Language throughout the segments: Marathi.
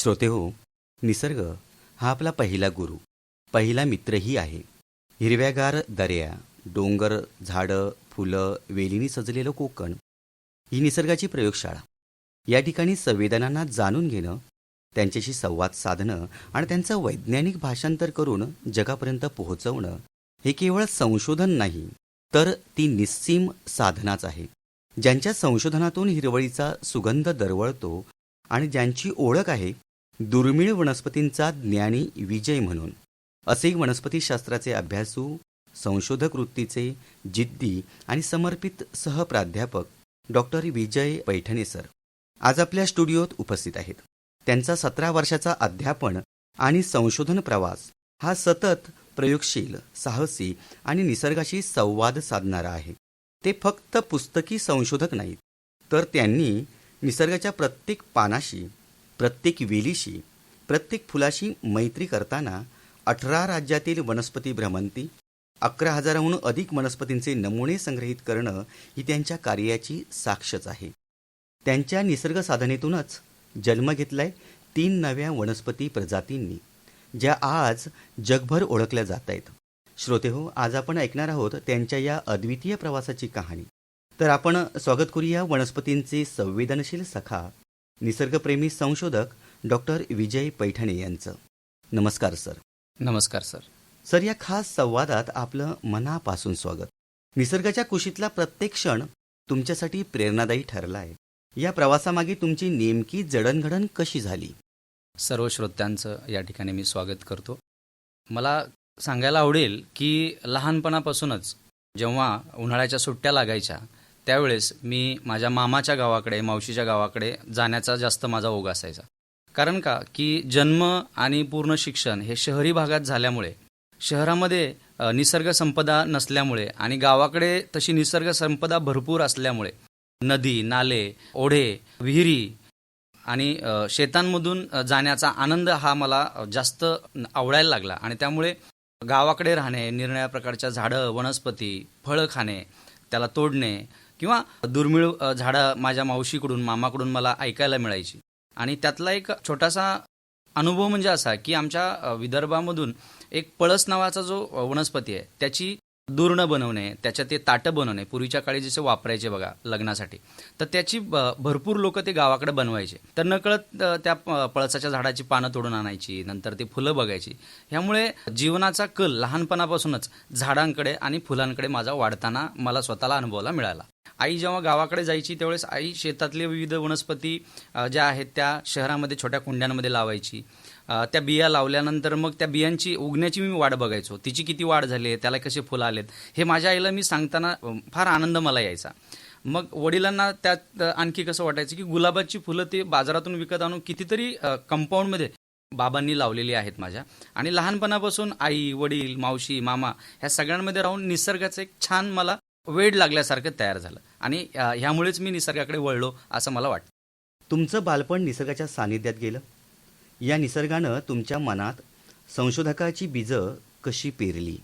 श्रोते हो निसर्ग हा आपला पहिला गुरु पहिला मित्रही आहे. हिरव्यागार दर्या डोंगर झाडं फुलं वेलीनी सजलेलं कोकण ही निसर्गाची प्रयोगशाळा. या ठिकाणी संवेदनांना जाणून घेणं त्यांच्याशी संवाद साधणं आणि त्यांचं वैज्ञानिक भाषांतर करून जगापर्यंत पोहोचवणं हे केवळ संशोधन नाही तर ती निस्सीम साधनाच आहे. ज्यांच्या संशोधनातून हिरवळीचा सुगंध दरवळतो आणि ज्यांची ओळख आहे दुर्मिळ वनस्पतींचा ज्ञानी विजय म्हणून. असे वनस्पतीशास्त्राचे अभ्यासू संशोधक वृत्तीचे जिद्दी आणि समर्पित सहप्राध्यापक डॉक्टर विजय पैठणे सर. आज आपल्या स्टुडिओत उपस्थित आहेत. त्यांचा सतरा वर्षाचा अध्यापन आणि संशोधन प्रवास हा सतत प्रयोगशील साहसी आणि निसर्गाशी संवाद साधणारा आहे. ते फक्त पुस्तकी संशोधक नाहीत तर त्यांनी निसर्गाच्या प्रत्येक पानाशी प्रत्येक वेलीशी प्रत्येक फुलाशी मैत्री करताना अठरा राज्यातील वनस्पती भ्रमंती अकरा हजाराहून अधिक वनस्पतींचे नमुने संग्रहित करणं ही त्यांच्या कार्याची साक्षच आहे. त्यांच्या निसर्ग साधनेतूनच जन्म घेतलाय तीन नव्या वनस्पती प्रजातींनी ज्या आज जगभर ओळखल्या जात आहेत श्रोते हो आज आपण ऐकणार आहोत त्यांच्या या अद्वितीय प्रवासाची कहाणी. तर आपण स्वागत करूया वनस्पतींचे संवेदनशील सखा निसर्गप्रेमी संशोधक डॉक्टर विजय पैठणे यांचं. नमस्कार सर. नमस्कार सर. सर या खास संवादात आपलं मनापासून स्वागत. निसर्गाच्या कुशीतला प्रत्येक क्षण तुमच्यासाठी प्रेरणादायी ठरला आहे या प्रवासामागे तुमची नेमकी जडणघडण कशी झाली? सर्व श्रोत्यांचं या ठिकाणी मी स्वागत करतो. मला सांगायला आवडेल की लहानपणापासूनच जेव्हा उन्हाळ्याच्या सुट्ट्या लागायच्या त्यावेळेस मी माझ्या मामाच्या गावाकडे मावशीच्या गावाकडे जाण्याचा जास्त माझा ओघ असायचा. कारण का? की जन्म आणि पूर्ण शिक्षण हे शहरी भागात झाल्यामुळे शहरामध्ये निसर्ग संपदा नसल्यामुळे आणि गावाकडे तशी निसर्ग संपदा भरपूर असल्यामुळे नदी नाले ओढे विहिरी आणि शेतांमधून जाण्याचा आनंद हा मला जास्त आवडायला लागला आणि त्यामुळे गावाकडे राहणे निरनिळ्या प्रकारच्या झाडं वनस्पती फळं खाणे त्याला तोडणे किंवा दुर्मिळ झाडं माझ्या मावशीकडून मामाकडून मला ऐकायला मिळायची. आणि त्यातला एक छोटासा अनुभव म्हणजे असा की आमच्या विदर्भामधून एक पळस नावाचा जो वनस्पती आहे त्याची दूर्ण बनवणे त्याच्या ते ताटं बनवणे पूर्वीच्या काळी जसे वापरायचे बघा लग्नासाठी तर त्याची ब- भरपूर लोक ते गावाकडे बनवायचे. तर नकळत त्या पळसाच्या झाडाची पानं तोडून आणायची नंतर ते फुलं बघायची. ह्यामुळे जीवनाचा कल लहानपणापासूनच झाडांकडे आणि फुलांकडे माझा वाढताना मला स्वतःला अनुभवाला मिळाला. आई जेव्हा गावाकडे जायची त्यावेळेस आई शेतातले विविध वनस्पती ज्या आहेत त्या शहरामध्ये छोट्या कुंड्यांमध्ये लावायची. त्या बिया लावल्यानंतर मग त्या बियांची उगण्याची मी वाट बघायचो. तिची किती वाढ झाली आहे त्याला कसे फुलं आलेत? हे माझ्या आईला मी सांगताना फार आनंद मला यायचा. मग वडिलांना त्यात आणखी कसं वाटायचं की गुलाबाची फुलं ते बाजारातून विकत आणून कितीतरी कंपाऊंडमध्ये बाबांनी लावलेली आहेत माझ्या. आणि लहानपणापासून आई वडील मावशी मामा ह्या सगळ्यांमध्ये राहून निसर्गाचं एक छान मला वेड लागल्यासारखं तयार झालं. आणि ह्यामुळेच मी निसर्गाकडे वळलो असं मला वाटतं. तुमचं बालपण निसर्गाच्या सानिध्यात गेलं? या निसर्गानं तुमच्या मनात संशोधकाची बीजं कशी पेरली?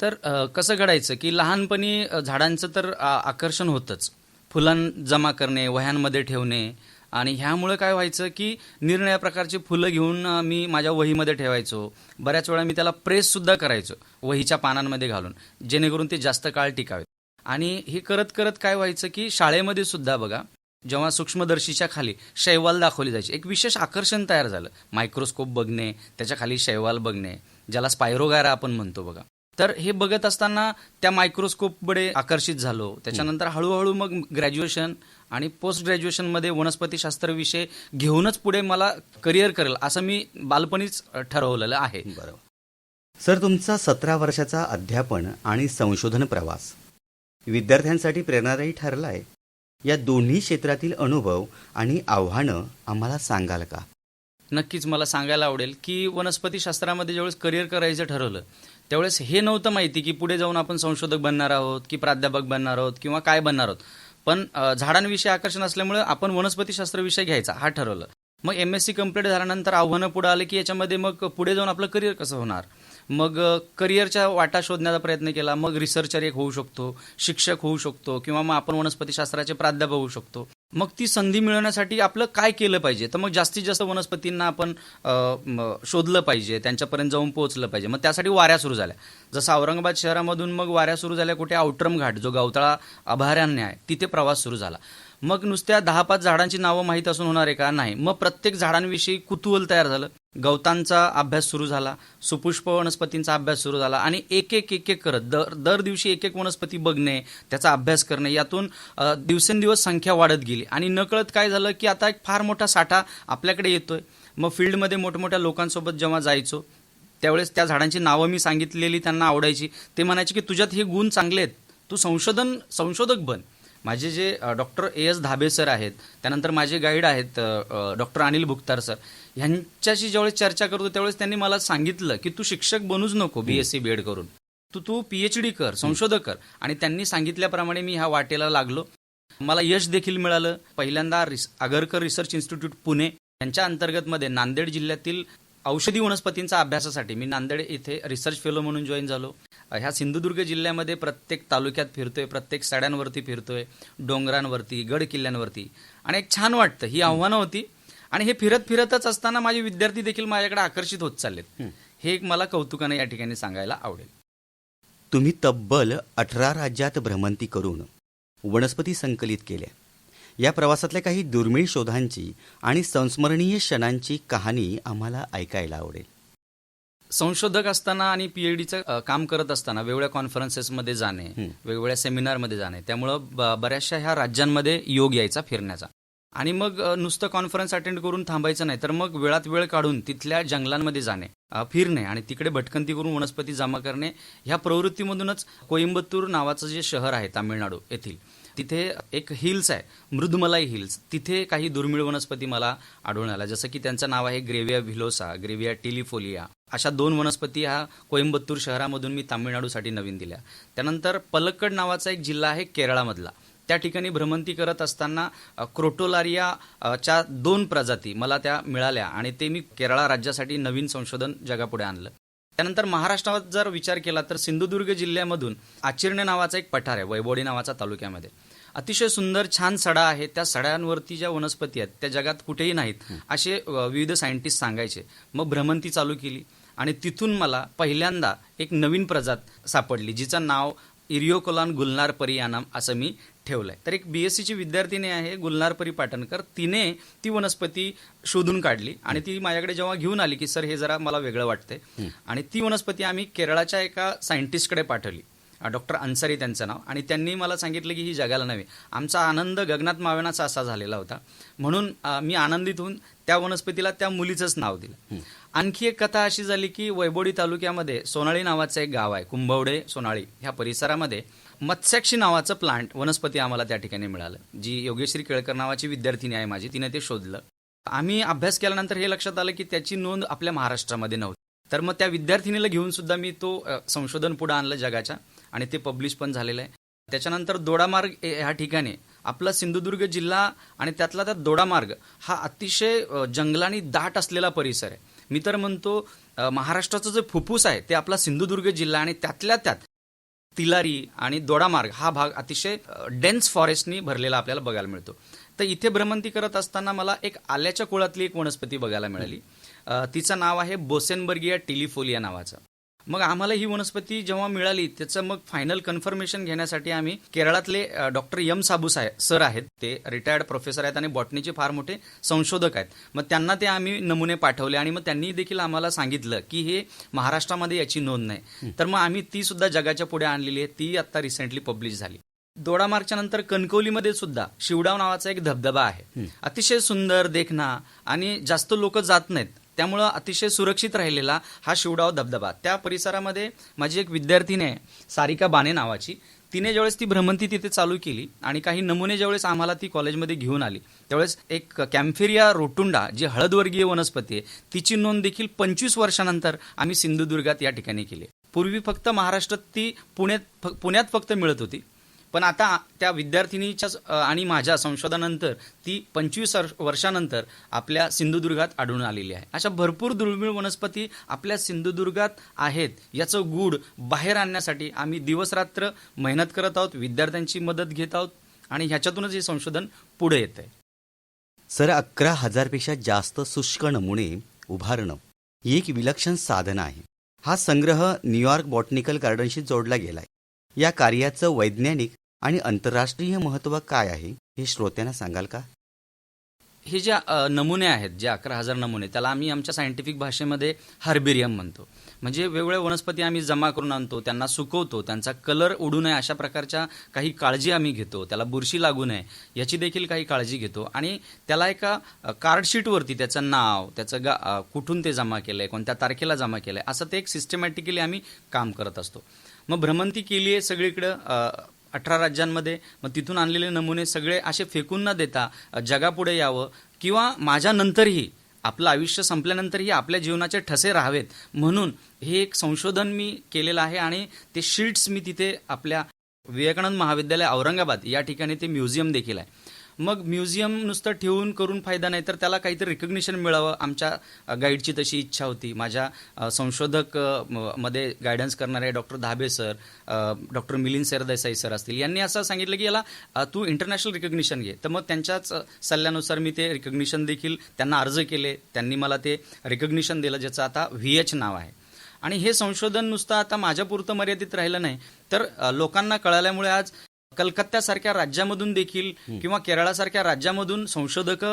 तर कसं घडायचं की लहानपणी झाडांचं तर आकर्षण होतंच. फुलां जमा करणे वह्यांमध्ये ठेवणे. आणि ह्यामुळं काय व्हायचं की निरनिळ्या प्रकारची फुलं घेऊन मी माझ्या वहीमध्ये ठेवायचो. बऱ्याच वेळा मी त्याला प्रेससुद्धा करायचो वहीच्या पानांमध्ये घालून. जेणेकरून ते जास्त काळ टिकावेत आणि हे करत करत काय व्हायचं की शाळेमध्ये सुद्धा बघा जेव्हा सूक्ष्मदर्शीच्या खाली शैवाल दाखवली जायची एक विशेष आकर्षण तयार झालं. मायक्रोस्कोप बघणे त्याच्याखाली शैवाल बघणे ज्याला स्पायरोगारा आपण म्हणतो बघा. तर हे बघत असताना त्या मायक्रोस्कोपकडे आकर्षित झालो. त्याच्यानंतर हळूहळू मग ग्रॅज्युएशन आणि पोस्ट ग्रॅज्युएशनमध्ये वनस्पतीशास्त्र विषय घेऊनच पुढे मला करिअर करेल असं मी बालपणीच ठरवलेलं आहे. बरोबर. सर तुमचा सतरा वर्षाचा अध्यापन आणि संशोधन प्रवास विद्यार्थ्यांसाठी प्रेरणादायी ठरला आहे या दोन्ही क्षेत्रातील अनुभव आणि आव्हानं आम्हाला सांगाल का? नक्कीच मला सांगायला आवडेल की वनस्पतीशास्त्रामध्ये ज्यावेळेस करिअर करायचं ठरवलं त्यावेळेस हे नव्हतं माहिती की पुढे जाऊन आपण संशोधक बनणार आहोत की प्राध्यापक बनणार आहोत किंवा काय बनणार आहोत. पण झाडांविषयी आकर्षण असल्यामुळे आपण वनस्पतीशास्त्र विषय घ्यायचा हा ठरवलं. मग एम एस सी कंप्लीट झाल्यानंतर आव्हानं पुढे आले की याच्यामध्ये मग पुढे जाऊन आपलं करिअर कसं होणार? मग करिअरच्या वाटा शोधण्याचा प्रयत्न केला. मग रिसर्चर एक होऊ शकतो शिक्षक होऊ शकतो किंवा मग आपण वनस्पतीशास्त्राचे प्राध्यापक होऊ शकतो. मग ती संधी मिळवण्यासाठी आपलं काय केलं पाहिजे? तर मग जास्तीत जास्त वनस्पतींना आपण शोधलं पाहिजे त्यांच्यापर्यंत जाऊन पोहोचलं पाहिजे. मग त्यासाठी वाऱ्या सुरू झाल्या. जसं औरंगाबाद शहरामधून मग वाऱ्या सुरू झाल्या कुठे? आउटरम घाट जो गावताळा अभयारण्य आहे तिथे प्रवास सुरू झाला. मग नुसत्या दहा पाच झाडांची नावं माहीत असून होणार आहे का? नाही. मग प्रत्येक झाडांविषयी कुतूहल तयार झालं. गवतांचा अभ्यास सुरू झाला सुपुष्प वनस्पतींचा अभ्यास सुरू झाला आणि एक एक एक एक करत दर दर दिवशी एक एक वनस्पती बघणे त्याचा अभ्यास करणे यातून दिवसेंदिवस संख्या वाढत गेली. आणि नकळत काय झालं की आता एक फार मोठा साठा आपल्याकडे येतोय. मग फील्डमध्ये मोठमोठ्या लोकांसोबत जेव्हा जायचो त्यावेळेस त्या झाडांची नावं मी सांगितलेली त्यांना आवडायची. ते म्हणायचे की तुझ्यात हे गुण चांगले आहेत. तू संशोधन संशोधक बन. माझे जे doctor A S Dhabe sir आहेत त्यानंतर माझे गाईड आहेत डॉक्टर अनिल भुक्तार सर ह्यांच्याशी ज्यावेळेस चर्चा करतो त्यावेळेस त्यांनी मला सांगितलं की तू शिक्षक बनूच नको B S C B Ed करून. तू तू पी एच डी कर संशोधक कर. आणि त्यांनी सांगितल्याप्रमाणे मी ह्या वाटेला लागलो. मला यश देखील मिळालं. पहिल्यांदा रिस आगरकर रिसर्च इन्स्टिट्यूट पुणे यांच्या अंतर्गतमध्ये नांदेड जिल्ह्यातील औषधी वनस्पतींचा अभ्यासासाठी मी नांदेड येथे रिसर्च फेलो म्हणून जॉईन झालो. ह्या सिंधुदुर्ग जिल्ह्यामध्ये प्रत्येक तालुक्यात फिरतोय प्रत्येक सड्यांवरती फिरतोय डोंगरांवरती गड किल्ल्यांवरती. आणि एक छान वाटतं ही आव्हानं होती. आणि हे फिरत फिरतच असताना माझे विद्यार्थी देखील माझ्याकडे आकर्षित होत चाललेत. हे एक मला कौतुकाने या ठिकाणी सांगायला आवडेल. तुम्ही तब्बल अठरा राज्यात भ्रमंती करून वनस्पती संकलित केल्या. या प्रवासातल्या काही दुर्मिळ शोधांची आणि संस्मरणीय क्षणांची कहाणी आम्हाला ऐकायला आवडेल. संशोधक असताना आणि पीएचडीचं काम करत असताना वेगवेगळ्या कॉन्फरन्सेसमध्ये जाणे. वेगवेगळ्या सेमिनारमध्ये जाणे त्यामुळं बऱ्याचशा ह्या राज्यांमध्ये योग यायचा फिरण्याचा. आणि मग नुसतं कॉन्फरन्स अटेंड करून थांबायचं नाही तर मग वेळात वेळ काढून तिथल्या जंगलांमध्ये जाणे फिरणे आणि तिकडे भटकंती करून वनस्पती जमा करणे ह्या प्रवृत्तीमधूनच कोइंबतूर नावाचं जे शहर आहे तामिळनाडू येथील तिथे एक हिल्स आहे मृदुमलाई हिल्स. तिथे काही दुर्मिळ वनस्पती मला आढळून आल्या. जसं की त्यांचं नाव आहे ग्रेविया व्हिलोसा ग्रेविया टिलिफोलिया अशा दोन वनस्पती ह्या कोइंबतूर शहरामधून मी तामिळनाडूसाठी नवीन दिल्या. त्यानंतर पलक्कड नावाचा एक जिल्हा आहे केरळामधला. त्या ठिकाणी भ्रमंती करत असताना क्रोटोलारिया च्या दोन प्रजाती मला त्या मिळाल्या आणि ते मी केरळा राज्यासाठी नवीन संशोधन जगापुढे आणलं. त्यानंतर महाराष्ट्रात जर विचार केला तर सिंधुदुर्ग जिल्ह्यामधून आचिर्णे नावाचा एक पठार आहे वैबोडी नावाचा तालुक्यामध्ये. अतिशय सुंदर छान सडा आहे. त्या सड्यांवरती ज्या वनस्पती आहेत त्या जगात कुठेही नाहीत असे विविध सायंटिस्ट सांगायचे. मग भ्रमंती चालू केली आणि तिथून मला पहिल्यांदा एक नवीन प्रजात सापडली जिचं नाव इरियोकोलान गुलनार परियानाम असं मी ठेवलंय. तर एक बीएससीची विद्यार्थिनी आहे गुलनार परी पाटणकर. तिने ती वनस्पती शोधून काढली आणि ती माझ्याकडे जेव्हा घेऊन आली की सर हे जरा मला वेगळं वाटतंय. आणि ती वनस्पती आम्ही केरळाच्या एका सायंटिस्टकडे पाठवली. डॉक्टर अन्सारी त्यांचं नाव. आणि त्यांनी मला सांगितलं की ही जगाला नव्हे. आमचा आनंद गगनात मावेनाचा असा झालेला होता. म्हणून मी आनंदित होऊन त्या वनस्पतीला त्या मुलीचंच नाव दिलं. आणखी एक कथा अशी झाली की वैबोडी तालुक्यामध्ये सोनाळी नावाचं एक गाव आहे. कुंभवडे सोनाळी ह्या परिसरामध्ये मत्स्याक्षी नावाचं प्लांट वनस्पती आम्हाला त्या ठिकाणी मिळालं. जी योगेश्री केळकर नावाची विद्यार्थिनी आहे माझी तिने ते शोधलं. आम्ही अभ्यास केल्यानंतर हे लक्षात आलं की त्याची नोंद आपल्या महाराष्ट्रामध्ये नव्हती. तर मग त्या विद्यार्थिनीला घेऊन सुद्धा मी तो संशोधन पुढे आणलं जगाच्या. आणि ते पब्लिश पण झालेलं आहे. त्याच्यानंतर दोडामार्ग ए- ह्या ठिकाणी आपला सिंधुदुर्ग जिल्हा आणि त्यातला त्यात दोडामार्ग हा अतिशय जंगलानी दाट असलेला परिसर आहे. मी तर म्हणतो महाराष्ट्राचं जे फुफ्फुस आहे ते आपला सिंधुदुर्ग जिल्हा आणि त्यातल्या त्यात तिलारी आणि दोडामार्ग हा भाग अतिशय डेन्स फॉरेस्टनी भरलेला आपल्याला बघायला मिळतो. तर इथे भ्रमंती करत असताना मला एक आल्याच्या कुळातली एक वनस्पती बघायला मिळाली. तिचं नाव आहे बोसेनबर्गिया टिलिफोलिया नावाचं. मग आम्हाला ही वनस्पती जेव्हा मिळाली त्याचं मग फायनल कन्फर्मेशन घेण्यासाठी आम्ही केरळातले डॉक्टर यम साबू साहेब सर आहेत. ते रिटायर्ड प्रोफेसर आहेत आणि बॉटनीचे फार मोठे संशोधक आहेत. मग त्यांना ते आम्ही नमुने पाठवले आणि मग त्यांनी देखील आम्हाला सांगितलं की हे महाराष्ट्रामध्ये याची नोंद नाही. तर मग आम्ही ती सुद्धा जगाच्या पुढे आणलेली आहे. ती आता रिसेंटली पब्लिश झाली. दोडामार्गच्या नंतर कणकवलीमध्ये सुद्धा शिवडाव नावाचा एक धबधबा आहे. अतिशय सुंदर देखणा आणि जास्त लोक जात नाहीत. त्यामुळं अतिशय सुरक्षित राहिलेला हा शिवडाव धबधबा. त्या परिसरामध्ये माझी एक विद्यार्थिनी आहे सारिका बाने नावाची तिने ज्यावेळेस ती भ्रमंती तिथे चालू केली आणि काही नमुने ज्यावेळेस आम्हाला ती कॉलेजमध्ये घेऊन आली त्यावेळेस एक कॅम्फेरिया रोटुंडा जी हळदवर्गीय वनस्पती आहे तिची नोंद देखील पंचवीस वर्षानंतर आम्ही सिंधुदुर्गात या ठिकाणी केली. पूर्वी फक्त महाराष्ट्रात ती पुण्यात फ- पुण्यात फक्त मिळत होती. पण आता त्या विद्यार्थिनीच्या आणि माझ्या संशोधनानंतर ती पंचवीस वर्षानंतर आपल्या सिंधुदुर्गात आढळून आलेली आहे. अशा भरपूर दुर्मिळ वनस्पती आपल्या सिंधुदुर्गात आहेत. याचं गूढ बाहेर आणण्यासाठी आम्ही दिवसरात्र मेहनत करत आहोत विद्यार्थ्यांची मदत घेत आहोत आणि ह्याच्यातूनच हे संशोधन पुढे येत आहे सर अकरा हजारपेक्षा जास्त शुष्क नमुने उभारणं ही एक विलक्षण साधन आहे. हा संग्रह न्यूयॉर्क बॉटनिकल गार्डनशी जोडला गेलाय. या कार्याचं वैज्ञानिक आणि आंतरराष्ट्रीय महत्त्व काय आहे हे श्रोत्यांना सांगाल का? हे जे नमुने आहेत जे अकरा हजार नमुने त्याला आम्ही आमच्या सायंटिफिक भाषेमध्ये हार्बेरियम म्हणतो. म्हणजे वेगवेगळ्या वनस्पती आम्ही जमा करून आणतो त्यांना सुकवतो त्यांचा कलर उडू नये अशा प्रकारच्या काही काळजी आम्ही घेतो त्याला बुरशी लागू नये याची देखील काही काळजी घेतो. आणि त्याला एका कार्डशीटवरती त्याचं नाव त्याचं गा कुठून ते जमा केलं आहे कोणत्या तारखेला जमा केलं आहे असं ते एक सिस्टमॅटिकली आम्ही काम करत असतो. मग भ्रमंती केली आहे सगळीकडं अठरा राज्यांमध्ये मग तिथून आणलेले नमुने सगळे असे फेकून न देता जगापुढे यावं किंवा माझ्यानंतरही आपलं आयुष्य संपल्यानंतरही आपल्या जीवनाचे ठसे राहावेत. म्हणून हे एक संशोधन मी केलेलं आहे आणि ते शीट्स मी तिथे आपल्या विवेकानंद महाविद्यालय औरंगाबाद या ठिकाणी ते म्युझियम देखील आहे. मग म्युझियम नुसतं ठेवून करून फायदा नाही तर त्याला काहीतरी रिकग्निशन मिळावं आमच्या गाईडची तशी इच्छा होती. माझ्या संशोधक म- मध्ये गायडन्स करणारे doctor Dhabe sir doctor Milind Sardesai sir असतील. यांनी असं सांगितलं की याला तू इंटरनॅशनल रिकग्निशन घे. तर मग त्यांच्याच सल्ल्यानुसार मी ते रिकग्निशन देखील त्यांना अर्ज केले. त्यांनी मला ते रिकग्निशन दिलं ज्याचं आता व्ही एच नाव आहे. आणि हे संशोधन नुसतं आता माझ्यापुरतं मर्यादित राहिलं नाही. तर लोकांना कळाल्यामुळे आज कलकत्त्यासारख्या राज्यामधून देखील किंवा केरळासारख्या राज्यामधून संशोधक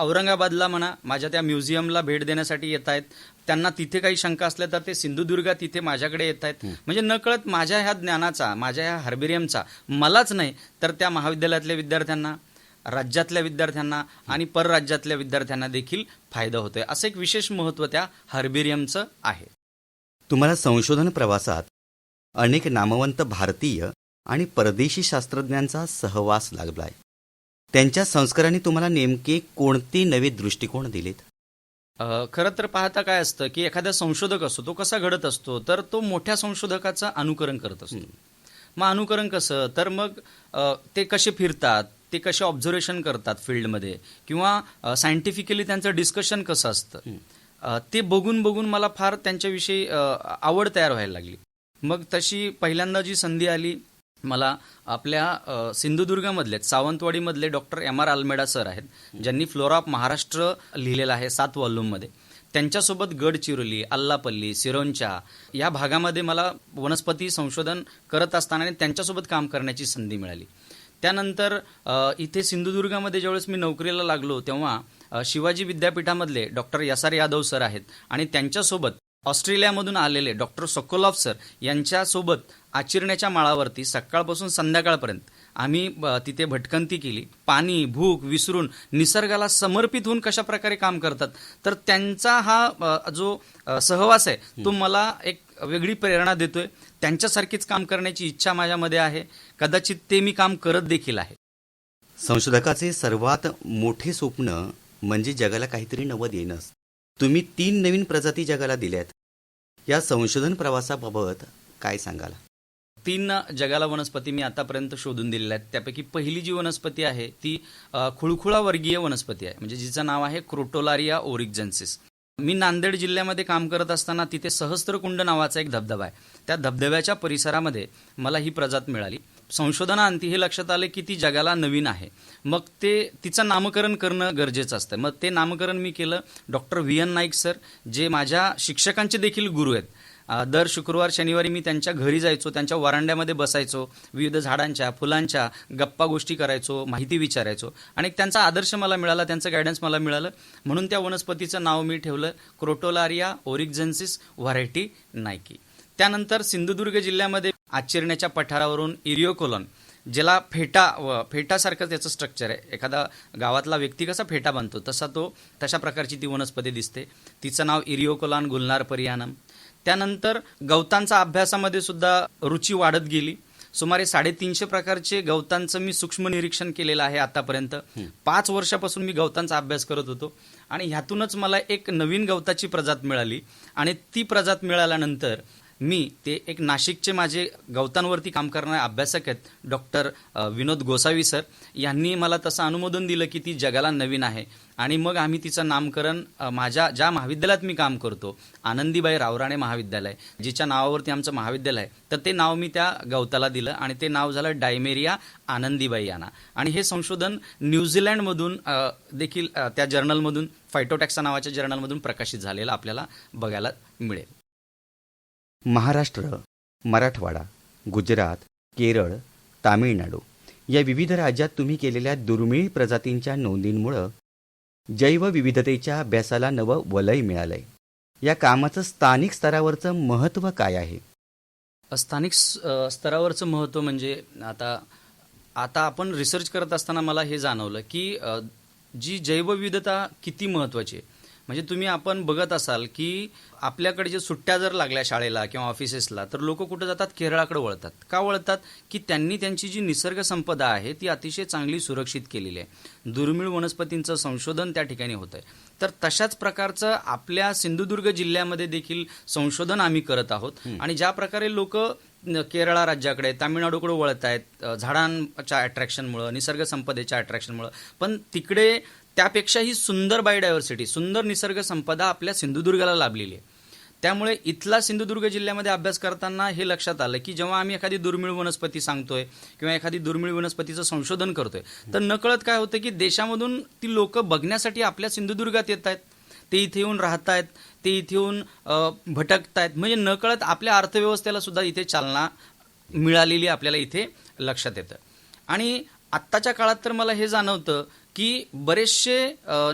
औरंगाबादला म्हणा माझ्या त्या म्युझियमला भेट देण्यासाठी येत आहेत. त्यांना तिथे काही शंका असल्या तर ते सिंधुदुर्गात तिथे माझ्याकडे येत आहेत. म्हणजे नकळत माझ्या ह्या ज्ञानाचा माझ्या ह्या हार्बेरियमचा मलाच नाही तर त्या महाविद्यालयातल्या विद्यार्थ्यांना राज्यातल्या विद्यार्थ्यांना आणि परराज्यातल्या विद्यार्थ्यांना देखील फायदा होतोय. असं एक विशेष महत्त्व त्या हार्बेरियमचं आहे. तुम्हाला संशोधन प्रवासात अनेक नामवंत भारतीय आणि परदेशी शास्त्रज्ञांचा सहवास लागलाय. त्यांच्या संस्कारांनी तुम्हाला नेमके कोणते नवे दृष्टिकोन दिलेत? खरं तर पाहता काय असतं की एखादा संशोधक असतो तो कसा घडत असतो तर तो मोठ्या संशोधकाचं अनुकरण करत असतो. मग अनुकरण कसं? तर मग ते कसे फिरतात ते कसे ऑब्झर्वेशन करतात फील्डमध्ये? किंवा सायंटिफिकली त्यांचं डिस्कशन कसं असतं? ते बघून बघून मला फार त्यांच्याविषयी आवड तयार व्हायला लागली. मग तशी पहिल्यांदा जी संधी आली मला आपल्या अ, सावंतवाडीमधले doctor M R Almeida sir आहेत ज्यांनी फ्लोरा ऑफ महाराष्ट्र लिहिलेलं आहे सात वॉल्यूममध्ये त्यांच्यासोबत गडचिरोली अल्लापल्ली सिरोंचा या भागामध्ये मला वनस्पती संशोधन करत असताना आणि त्यांच्यासोबत काम करण्याची संधी मिळाली. त्यानंतर इथे सिंधुदुर्गामध्ये ज्यावेळेस मी नोकरीला लागलो तेव्हा Shivaji विद्यापीठामधले doctor S R Yadav sir आहेत आणि त्यांच्यासोबत ऑस्ट्रेलियामधून आलेले डॉक्टर सोकोलॉफ सर यांच्यासोबत आचिरण्याच्या माळावरती सकाळपासून संध्याकाळपर्यंत आम्ही तिथे भटकंती केली. पाणी भूक विसरून निसर्गाला समर्पित होऊन कशा प्रकारे काम करतात? तर त्यांचा हा जो सहवास आहे तो मला एक वेगळी प्रेरणा देतोय. त्यांच्यासारखीच काम करण्याची इच्छा माझ्यामध्ये आहे. कदाचित ते मी काम करत देखील आहे. संशोधकाचे सर्वात मोठे स्वप्न म्हणजे जगाला काहीतरी नवं देणंच तुम्ही तीन नवीन प्रजाती जगाला दिल्यात. या संशोधन प्रवासाबाबत काय सांगाल? तीन जगाला वनस्पती मी आतापर्यंत शोधून दिलेल्या आहेत. त्यापैकी पहिली जी वनस्पती आहे ती खुळखुळावर्गीय वनस्पती आहे. म्हणजे जिचं नाव आहे क्रोटोलारिया ओरिगजन्सिस मी नांदेड जिल्ह्यामध्ये काम करत असताना तिथे सहस्त्रकुंड नावाचा एक धबधबा आहे. त्या धबधब्याच्या परिसरामध्ये मला ही प्रजात मिळाली. संशोधनाअंती हे लक्षात आले की ती जगाला नवीन आहे. मग ते तिचं नामकरण करणं गरजेचं असतं. मग ते नामकरण मी केलं. Doctor V N Naik sir जे माझ्या शिक्षकांचे देखील गुरु आहेत. दर शुक्रवार शनिवारी मी त्यांच्या घरी जायचो त्यांच्या वरांड्यामध्ये बसायचो विविध झाडांच्या फुलांच्या गप्पा गोष्टी करायचो माहिती विचारायचो. आणि त्यांचा आदर्श मला मिळाला त्यांचं गायडन्स मला मिळालं. म्हणून त्या वनस्पतीचं नाव मी ठेवलं क्रोटोलारिया ओरिक्झन्सिस व्हरायटी नायकी त्यानंतर सिंधुदुर्ग जिल्ह्यामध्ये आचिरण्याच्या पठारावरून इरिओकोलॉन ज्याला फेटा व फेटासारखं त्याचं स्ट्रक्चर आहे. एखादा गावातला व्यक्ती कसा फेटा बांधतो तसा तो तशा प्रकारची ती वनस्पती दिसते. तिचं नाव इरिओकोलान गुलनार परियानम. त्यानंतर गवतांचा अभ्यासामध्ये सुद्धा रुची वाढत गेली. सुमारे साडेतीनशे प्रकारचे गवतांचं मी सूक्ष्म निरीक्षण केलेलं आहे आतापर्यंत. पाच वर्षापासून मी गवतांचा अभ्यास करत होतो. आणि ह्यातूनच मला एक नवीन गवताची प्रजात मिळाली. आणि ती प्रजात मिळाल्यानंतर मी ते एक नाशिकचे माझे गवतांवरती काम करणारे अभ्यासक आहेत डॉक्टर विनोद गोसावी सर. यांनी मला तसं अनुमोदन दिलं की ती जगाला नवीन आहे. आणि मग आम्ही तिचं नामकरण माझ्या ज्या महाविद्यालयात मी काम करतो आनंदीबाई रावराणे महाविद्यालय जिच्या नावावरती आमचं महाविद्यालय आहे तर ते नाव मी त्या गवताला दिलं आणि ते नाव झालं डायमेरिया आनंदीबाई याना. आणि हे संशोधन न्यूझीलँडमधून देखील त्या जर्नलमधून फायटोटॅक्सा नावाच्या जर्नलमधून प्रकाशित झालेलं आपल्याला बघायला मिळेल. महाराष्ट्र मराठवाडा गुजरात केरळ तामिळनाडू या विविध राज्यात तुम्ही केलेल्या दुर्मिळ प्रजातींच्या नोंदींमुळं जैवविविधतेच्या अभ्यासाला नवं वलय मिळालंय. या कामाचं स्थानिक स्तरावरचं महत्त्व काय आहे? स्थानिक स्तरावरचं महत्त्व म्हणजे आता आता आपण रिसर्च करत असताना मला हे जाणवलं की जी जैवविविधता किती महत्त्वाची आहे? म्हणजे तुम्ही आपण बघत असाल की आपल्याकडे जे सुट्ट्या जर लागल्या शाळेला किंवा ऑफिसेसला तर लोक कुठं जातात? केरळाकडे वळतात. का वळतात? की त्यांनी त्यांची जी निसर्ग संपदा आहे ती अतिशय चांगली सुरक्षित केलेली आहे. दुर्मिळ वनस्पतींचं संशोधन त्या ठिकाणी होतं आहे. तर तशाच प्रकारचं आपल्या सिंधुदुर्ग जिल्ह्यामध्ये देखील संशोधन आम्ही करत आहोत. आणि ज्या प्रकारे लोक केरळा राज्याकडे तामिळनाडूकडे वळत आहेत झाडांच्या अट्रॅक्शनमुळं निसर्ग संपदेच्या अट्रॅक्शनमुळं पण तिकडे त्यापेक्षा ही सुंदर बायोडायव्हर्सिटी सुंदर निसर्ग संपदा आपल्या सिंधुदुर्गाला लाभलेली आहे. त्यामुळे इथला सिंधुदुर्ग जिल्ह्यामध्ये अभ्यास करताना हे लक्षात आलं की जेव्हा आम्ही एखादी दुर्मिळ वनस्पती सांगतोय किंवा एखादी दुर्मिळ वनस्पतीचं संशोधन करतोय तर नकळत काय होतं की देशामधून ती लोक बघण्यासाठी आपल्या सिंधुदुर्गात येत आहेत. ते इथे येऊन राहत आहेत ते इथे येऊन भटकत आहेत म्हणजे नकळत आपल्या अर्थव्यवस्थेला सुद्धा इथे चालना मिळालेली आपल्याला इथे लक्षात येतं. आणि आत्ताच्या काळात तर मला हे जाणवतं की बरेचसे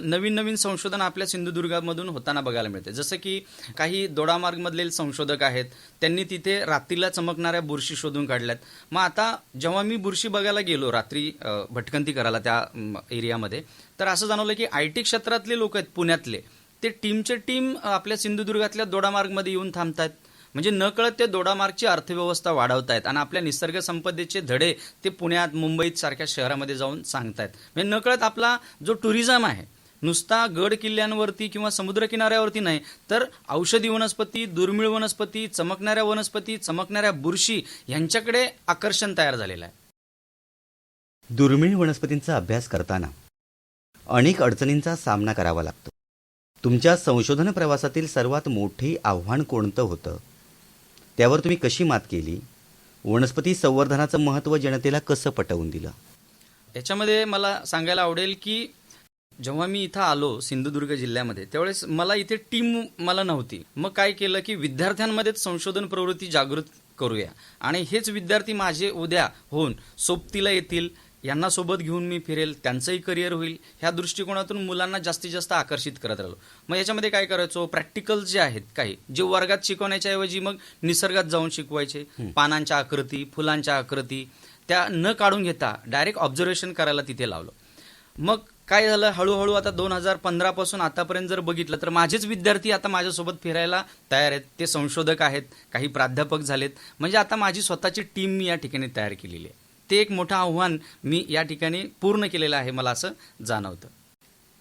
नवीन नवीन संशोधन आपल्या सिंधुदुर्गामधून होताना बघायला मिळते. जसं की काही दोडामार्गमधले संशोधक आहेत त्यांनी तिथे रात्रीला चमकणाऱ्या बुरशी शोधून काढल्यात. मग आता जेव्हा मी बुरशी बघायला गेलो रात्री भटकंती करायला त्या एरियामध्ये तर असं जाणवलं की आय टी क्षेत्रातले लोक आहेत पुण्यातले ते टीमचे टीम आपल्या सिंधुदुर्गातल्या दोडामार्गमध्ये येऊन थांबतात म्हणजे नकळत ते दोडामार्गची अर्थव्यवस्था वाढवतायत आणि आपल्या निसर्ग संपदेचे धडे ते पुण्यात मुंबईत सारख्या शहरामध्ये जाऊन सांगतायत. म्हणजे नकळत आपला जो टुरिझम आहे नुसता गड किल्ल्यांवरती किंवा समुद्रकिनाऱ्यावरती नाही तर औषधी वनस्पती दुर्मिळ वनस्पती चमकणाऱ्या वनस्पती चमकणाऱ्या बुरशी यांच्याकडे आकर्षण तयार झालेलं आहे. दुर्मिळ वनस्पतींचा अभ्यास करताना अनेक अडचणींचा सामना करावा लागतो. तुमच्या संशोधन प्रवासातील सर्वात मोठे आव्हान कोणतं होतं? त्यावर तुम्ही कशी मात केली? वनस्पती संवर्धनाचं महत्त्व जनतेला कसं पटवून दिलं? याच्यामध्ये मला सांगायला आवडेल की जेव्हा मी इथं आलो सिंधुदुर्ग जिल्ह्यामध्ये त्यावेळेस मला इथे टीम मला नव्हती. मग काय केलं की विद्यार्थ्यांमध्येच संशोधन प्रवृत्ती जागृत करूया. आणि हेच विद्यार्थी माझे उद्या होऊन सोबतीला येतील यांना सोबत घेऊन मी फिरेल त्यांचंही करिअर होईल. ह्या दृष्टिकोनातून मुलांना जास्तीत जास्त आकर्षित करत राहिलो. मग याच्यामध्ये काय करायचो? प्रॅक्टिकल जे आहेत काही जे वर्गात शिकवण्याच्या ऐवजी मग निसर्गात जाऊन शिकवायचे. पानांच्या आकृती फुलांच्या आकृती त्या न काढून घेता डायरेक्ट ऑब्झर्वेशन करायला तिथे लावलं. मग काय झालं? हळूहळू आता दोन हजार पंधरा पासून आतापर्यंत जर बघितलं तर माझेच विद्यार्थी आता माझ्यासोबत फिरायला तयार आहेत. ते संशोधक आहेत काही प्राध्यापक झालेत. म्हणजे आता माझी स्वतःची टीम मी या ठिकाणी तयार केलेली आहे. ते एक मोठं आव्हान मी या ठिकाणी पूर्ण केलेलं आहे मला असं जाणवतं.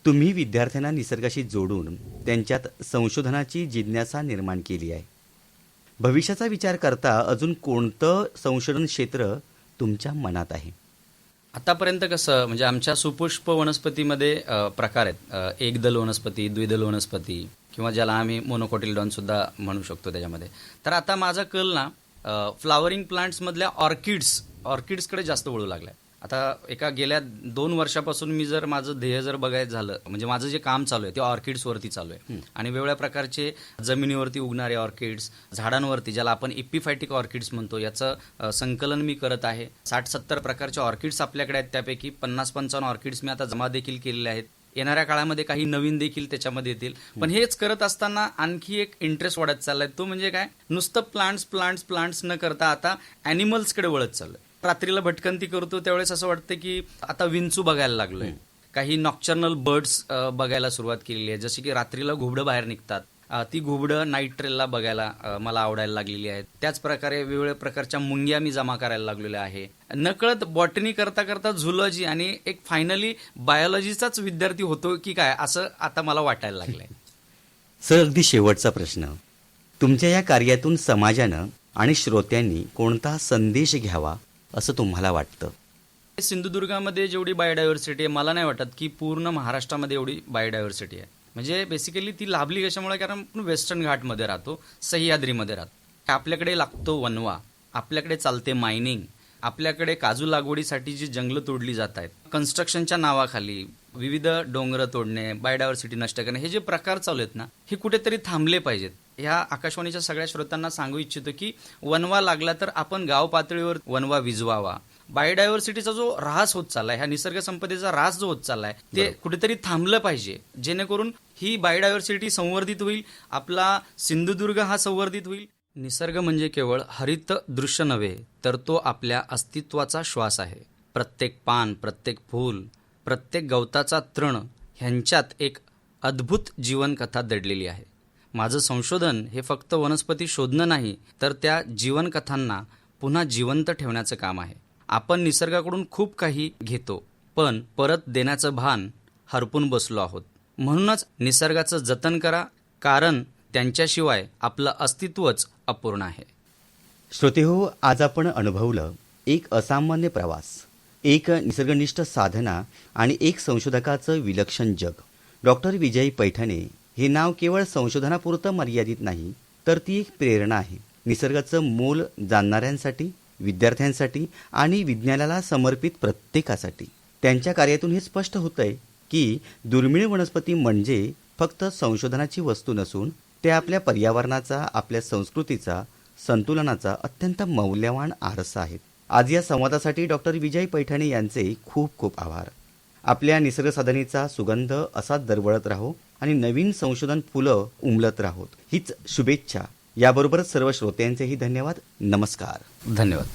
तुम्ही विद्यार्थ्यांना निसर्गाशी जोडून त्यांच्यात संशोधनाची जिज्ञासा निर्माण केली आहे. भविष्याचा विचार करता अजून कोणतं संशोधन क्षेत्र तुमच्या मनात आहे? आतापर्यंत कसं म्हणजे आमच्या सुपुष्प वनस्पतीमध्ये प्रकार आहेत. एकदल वनस्पती द्विदल वनस्पती किंवा ज्याला आम्ही मोनोकोटिलडॉन सुद्धा म्हणू शकतो त्याच्यामध्ये. तर आता माझा कल ना फ्लावरिंग प्लांट्समधल्या ऑर्किड्स ऑर्किड्सकडे जास्त वळू लागलाय. आता एका गेल्या दोन वर्षापासून मी जर माझं ध्येय जर बघायचं झालं म्हणजे माझं जे काम चालू आहे ते ऑर्किड्सवरती चालू आहे. आणि वेगवेगळ्या प्रकारचे जमिनीवरती उगणारे ऑर्किड्स झाडांवरती ज्याला आपण इपिफायटिक ऑर्किड्स म्हणतो याचं संकलन मी करत आहे. साठ सत्तर प्रकारचे ऑर्किड्स आपल्याकडे आहेत त्यापैकी पन्नास पंचावन्न ऑर्किड्स मी आता जमा देखील केलेले आहेत. येणाऱ्या काळामध्ये काही नवीन देखील त्याच्यामध्ये येतील. पण हेच करत असताना आणखी एक इंटरेस्ट वाढत चाललाय. तो म्हणजे काय? नुसतं प्लांट्स प्लांट्स प्लांट्स न करता आता अॅनिमल्सकडे वळत चाललंय. रात्रीला भटकंती करतो त्यावेळेस असं वाटतं की आता विंचू बघायला लागलोय. काही नॉक्चर्नल बर्ड्स बघायला सुरुवात केलेली आहे. जशी की रात्रीला घुबडं बाहेर निघतात. ती घुबडं नाईट ट्रेलला बघायला मला आवडायला लागलेली आहेत. त्याच प्रकारे वेगवेगळ्या प्रकारच्या मुंग्या मी जमा करायला लागलेल्या आहे. नकळत बॉटनी करता करता झुलॉजी आणि एक फायनली बायोलॉजीचाच विद्यार्थी होतो की काय असं आता मला वाटायला लागलंय. सर अगदी शेवटचा प्रश्न. तुमच्या या कार्यातून समाजानं आणि श्रोत्यांनी कोणता संदेश घ्यावा असं तुम्हाला वाटतं? सिंधुदुर्गामध्ये जेवढी बायोडायव्हर्सिटी आहे मला नाही वाटत की पूर्ण महाराष्ट्रामध्ये एवढी बायोडायव्हर्सिटी आहे. म्हणजे बेसिकली ती लाभली कशामुळे? कारण आपण वेस्टर्न घाटमध्ये राहतो सह्याद्रीमध्ये राहतो. आपल्याकडे लागतो वनवा आपल्याकडे चालते मायनिंग आपल्याकडे काजू लागवडीसाठी जी जंगलं तोडली जात आहेत कन्स्ट्रक्शनच्या नावाखाली विविध डोंगरं तोडणे बायोडायव्हर्सिटी नष्ट करणे हे जे प्रकार चालू आहेत ना हे कुठेतरी थांबले पाहिजेत. ह्या आकाशवाणीच्या सगळ्या श्रोत्यांना सांगू इच्छितो की वनवा लागला तर आपण गाव पातळीवर वनवा विजवावा. बायोडायव्हर्सिटीचा जो ऱ्हास होत चाललाय ह्या निसर्ग संपदेचा ऱ्हास जो होत चाललाय ते कुठेतरी थांबलं पाहिजे. जेणेकरून ही बायोडायव्हर्सिटी संवर्धित होईल आपला सिंधुदुर्ग हा संवर्धित होईल. निसर्ग म्हणजे केवळ हरित दृश्य नव्हे तर तो आपल्या अस्तित्वाचा श्वास आहे. प्रत्येक पान प्रत्येक फूल प्रत्येक गवताचा तृण ह्यांच्यात एक अद्भुत जीवनकथा दडलेली आहे. माझं संशोधन हे फक्त वनस्पती शोधणं नाही तर त्या जीवनकथांना पुन्हा जिवंत ठेवण्याचं काम आहे. आपण निसर्गाकडून खूप काही घेतो पण परत देण्याचं भान हरपून बसलो आहोत. म्हणूनच निसर्गाचं जतन करा कारण त्यांच्याशिवाय आपलं अस्तित्वच अपूर्ण आहे. श्रोतेहो आज आपण अनुभवलं एक असामान्य प्रवास एक निसर्गनिष्ठ साधना आणि एक संशोधकाचं विलक्षण जग. डॉक्टर विजय पैठणे हे नाव केवळ संशोधनापुरतं मर्यादित नाही तर ती एक प्रेरणा आहे. निसर्गाचं मोल जाणणाऱ्यांसाठी विद्यार्थ्यांसाठी आणि विज्ञानाला समर्पित प्रत्येकासाठी. त्यांच्या कार्यातून हे स्पष्ट होतंय की दुर्मिळ वनस्पती म्हणजे फक्त संशोधनाची वस्तू नसून ते आपल्या पर्यावरणाचा आपल्या संस्कृतीचा संतुलनाचा अत्यंत मौल्यवान आरसा आहेत. आज या संवादासाठी डॉक्टर विजय पैठणे यांचे खूप खूप आभार. आपल्या निसर्गसाधनेचा सुगंध असाच दरवळत राहो. आणि नवीन संशोधन फुलं उमलत राहोत. हीच शुभेच्छा. याबरोबरच सर्व श्रोत्यांचेही धन्यवाद. नमस्कार. धन्यवाद.